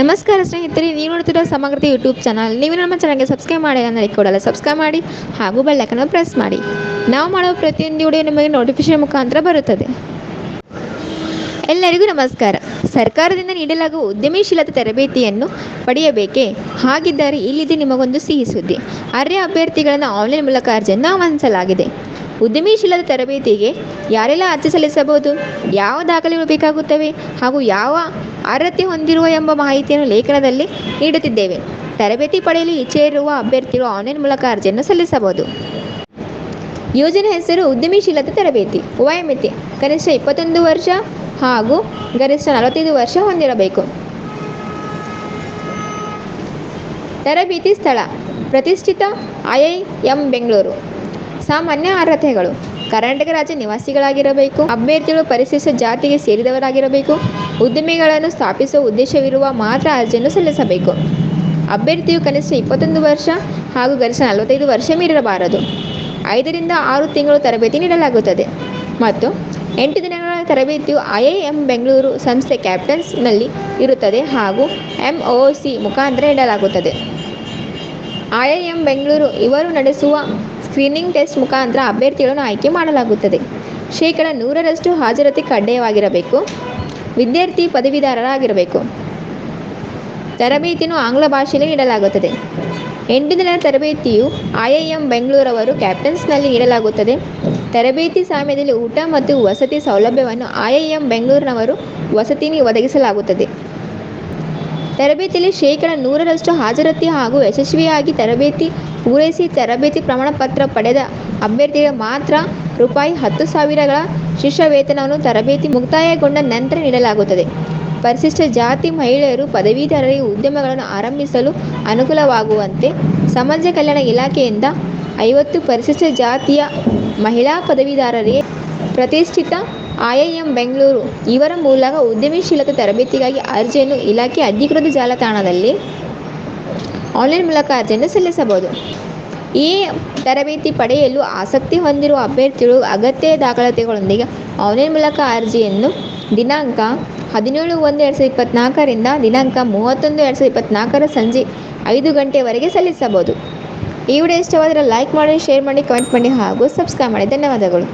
ನಮಸ್ಕಾರ ಸ್ನೇಹಿತರೆ, ನೀವು ನೋಡ್ತಿರೋ ಸಮಗ್ರತೆ ಯೂಟ್ಯೂಬ್ ಚಾನಲ್. ನೀವು ನಮ್ಮ ಚಾನಲ್ಗೆ ಸಬ್ಸ್ಕ್ರೈಬ್ ಮಾಡಿ, ಅಂದರೆ ಕೊಡಲ್ಲ ಸಬ್ಸ್ಕ್ರೈಬ್ ಮಾಡಿ, ಹಾಗೂ ಬೆಲ್ಲೈಕನ್ನು ಪ್ರೆಸ್ ಮಾಡಿ. ನಾವು ಮಾಡೋ ಪ್ರತಿಯೊಂದು ವಿಡಿಯೋ ನಿಮಗೆ ನೋಟಿಫಿಕೇಶನ್ ಮುಖಾಂತರ ಬರುತ್ತದೆ. ಎಲ್ಲರಿಗೂ ನಮಸ್ಕಾರ. ಸರ್ಕಾರದಿಂದ ನೀಡಲಾಗುವ ಉದ್ಯಮಶೀಲತೆ ತರಬೇತಿಯನ್ನು ಪಡೆಯಬೇಕೇ? ಹಾಗಿದ್ದರೆ ಇಲ್ಲಿದೆ ನಿಮಗೊಂದು ಸಿಹಿ ಸುದ್ದಿ. ಅರ್ಹ ಅಭ್ಯರ್ಥಿಗಳನ್ನು ಆನ್ಲೈನ್ ಮೂಲಕ ಅರ್ಜಿಯನ್ನು ಆಹ್ವಾನಿಸಲಾಗಿದೆ. ಉದ್ಯಮಶೀಲತೆ ತರಬೇತಿಗೆ ಯಾರೆಲ್ಲ ಅರ್ಜಿ ಸಲ್ಲಿಸಬಹುದು? ಯಾವ ದಾಖಲೆಗಳು ಬೇಕಾಗುತ್ತವೆ? ಹಾಗೂ ಯಾವ ಅರ್ಹತೆ ಹೊಂದಿರುವ ಎಂಬ ಮಾಹಿತಿಯನ್ನು ಲೇಖನದಲ್ಲಿ ನೀಡುತ್ತಿದ್ದೇವೆ. ತರಬೇತಿ ಪಡೆಯಲು ಇಚ್ಛೆ ಇರುವ ಅಭ್ಯರ್ಥಿಗಳು ಆನ್ಲೈನ್ ಮೂಲಕ ಅರ್ಜಿಯನ್ನು ಸಲ್ಲಿಸಬಹುದು. ಯೋಜನೆ ಹೆಸರು ಉದ್ಯಮಶೀಲತೆ ತರಬೇತಿ. ವಯೋಮಿತಿ ಕನಿಷ್ಠ ಇಪ್ಪತ್ತೊಂದು ವರ್ಷ ಹಾಗೂ ಗರಿಷ್ಠ ನಲವತ್ತೈದು ವರ್ಷ ಹೊಂದಿರಬೇಕು. ತರಬೇತಿ ಸ್ಥಳ ಪ್ರತಿಷ್ಠಿತ ಐಐಎಂ ಬೆಂಗಳೂರು. ಸಾಮಾನ್ಯ ಅರ್ಹತೆಗಳು. ಕರ್ನಾಟಕ ರಾಜ್ಯ ನಿವಾಸಿಗಳಾಗಿರಬೇಕು. ಅಭ್ಯರ್ಥಿಗಳು ಪರಿಶಿಷ್ಟ ಜಾತಿಗೆ ಸೇರಿದವರಾಗಿರಬೇಕು. ಉದ್ದಿಮೆಗಳನ್ನು ಸ್ಥಾಪಿಸುವ ಉದ್ದೇಶವಿರುವ ಮಾತ್ರ ಅರ್ಜಿಯನ್ನು ಸಲ್ಲಿಸಬೇಕು. ಅಭ್ಯರ್ಥಿಯು ಕನಿಷ್ಠ ಇಪ್ಪತ್ತೊಂದು ವರ್ಷ ಹಾಗೂ ಗರಿಷ್ಠ ನಲವತ್ತೈದು ವರ್ಷ ಮೀರಿರಬಾರದು. ಐದರಿಂದ ಆರು ತಿಂಗಳು ತರಬೇತಿ ನೀಡಲಾಗುತ್ತದೆ. ಮತ್ತು ಎಂಟು ದಿನಗಳ ತರಬೇತಿಯು ಐಐಎಂ ಬೆಂಗಳೂರು ಸಂಸ್ಥೆ ಕ್ಯಾಪ್ಟನ್ಸ್ನಲ್ಲಿ ಇರುತ್ತದೆ ಹಾಗೂ ಎಂ ಒ ಸಿ ಮುಖಾಂತರ ನೀಡಲಾಗುತ್ತದೆ. ಐಐಎಂ ಬೆಂಗಳೂರು ಇವರು ನಡೆಸುವ ಸ್ಕ್ರೀನಿಂಗ್ ಟೆಸ್ಟ್ ಮುಖಾಂತರ ಅಭ್ಯರ್ಥಿಗಳನ್ನು ಆಯ್ಕೆ ಮಾಡಲಾಗುತ್ತದೆ. ಶೇಕಡ ನೂರರಷ್ಟು ಹಾಜರಾತಿ ಕಡ್ಡಾಯವಾಗಿರಬೇಕು. ವಿದ್ಯಾರ್ಥಿ ಪದವೀಧರರಾಗಿರಬೇಕು. ತರಬೇತಿಯನ್ನು ಆಂಗ್ಲ ಭಾಷೆಯಲ್ಲಿ ನೀಡಲಾಗುತ್ತದೆ. ಎಂಟು ದಿನದ ತರಬೇತಿಯು ಐಐಎಂ ಬೆಂಗಳೂರವರು ಕ್ಯಾಪ್ಟನ್ಸ್ನಲ್ಲಿ ನೀಡಲಾಗುತ್ತದೆ. ತರಬೇತಿ ಸಮಯದಲ್ಲಿ ಊಟ ಮತ್ತು ವಸತಿ ಸೌಲಭ್ಯವನ್ನು ಐಐಎಂ ಬೆಂಗಳೂರಿನವರು ವಸತಿ ಒದಗಿಸಲಾಗುತ್ತದೆ. ತರಬೇತಿಯಲ್ಲಿ ಶೇಕಡ ನೂರರಷ್ಟು ಹಾಜರತಿ ಹಾಗೂ ಯಶಸ್ವಿಯಾಗಿ ತರಬೇತಿ ಪೂರೈಸಿ ತರಬೇತಿ ಪ್ರಮಾಣಪತ್ರ ಪಡೆದ ಅಭ್ಯರ್ಥಿಗೆ ಮಾತ್ರ ರೂಪಾಯಿ ಹತ್ತು ಸಾವಿರಗಳ ಶಿಷ್ಯ ವೇತನವನ್ನು ತರಬೇತಿ ಮುಕ್ತಾಯಗೊಂಡ ನಂತರ ನೀಡಲಾಗುತ್ತದೆ. ಪರಿಶಿಷ್ಟ ಜಾತಿ ಮಹಿಳೆಯರು ಪದವೀಧರರಿಗೆ ಉದ್ಯಮಗಳನ್ನು ಆರಂಭಿಸಲು ಅನುಕೂಲವಾಗುವಂತೆ ಸಮಾಜ ಕಲ್ಯಾಣ ಇಲಾಖೆಯಿಂದ ಐವತ್ತು ಪರಿಶಿಷ್ಟ ಜಾತಿಯ ಮಹಿಳಾ ಪದವೀಧರರಿಗೆ ಪ್ರತಿಷ್ಠಿತ ಐಐಎಂ ಬೆಂಗಳೂರು. ಇವರ ಮೂಲಕ ಉದ್ಯಮಶೀಲತೆ ತರಬೇತಿಗಾಗಿ ಅರ್ಜಿಯನ್ನು ಇಲಾಖೆ ಅಧಿಕೃತ ಜಾಲತಾಣದಲ್ಲಿ ಆನ್ಲೈನ್ ಮೂಲಕ ಅರ್ಜಿಯನ್ನು ಸಲ್ಲಿಸಬಹುದು. ಈ ತರಬೇತಿ ಪಡೆಯಲು ಆಸಕ್ತಿ ಹೊಂದಿರುವ ಅಭ್ಯರ್ಥಿಗಳು ಅಗತ್ಯ ದಾಖಲಾತಿಗಳೊಂದಿಗೆ ಆನ್ಲೈನ್ ಮೂಲಕ ಅರ್ಜಿಯನ್ನು ದಿನಾಂಕ ಹದಿನೇಳು ಒಂದು ಎರಡು ಸಾವಿರದ ಇಪ್ಪತ್ನಾಲ್ಕರಿಂದ ದಿನಾಂಕ ಮೂವತ್ತೊಂದು ಎರಡು ಸಾವಿರದ ಇಪ್ಪತ್ನಾಲ್ಕರ ಸಂಜೆ ಐದು ಗಂಟೆವರೆಗೆ ಸಲ್ಲಿಸಬಹುದು. ಈ ವಿಡಿಯೋ ಇಷ್ಟವಾದರೆ ಲೈಕ್ ಮಾಡಿ, ಶೇರ್ ಮಾಡಿ, ಕಮೆಂಟ್ ಮಾಡಿ ಹಾಗೂ ಸಬ್ಸ್ಕ್ರೈಬ್ ಮಾಡಿ. ಧನ್ಯವಾದಗಳು.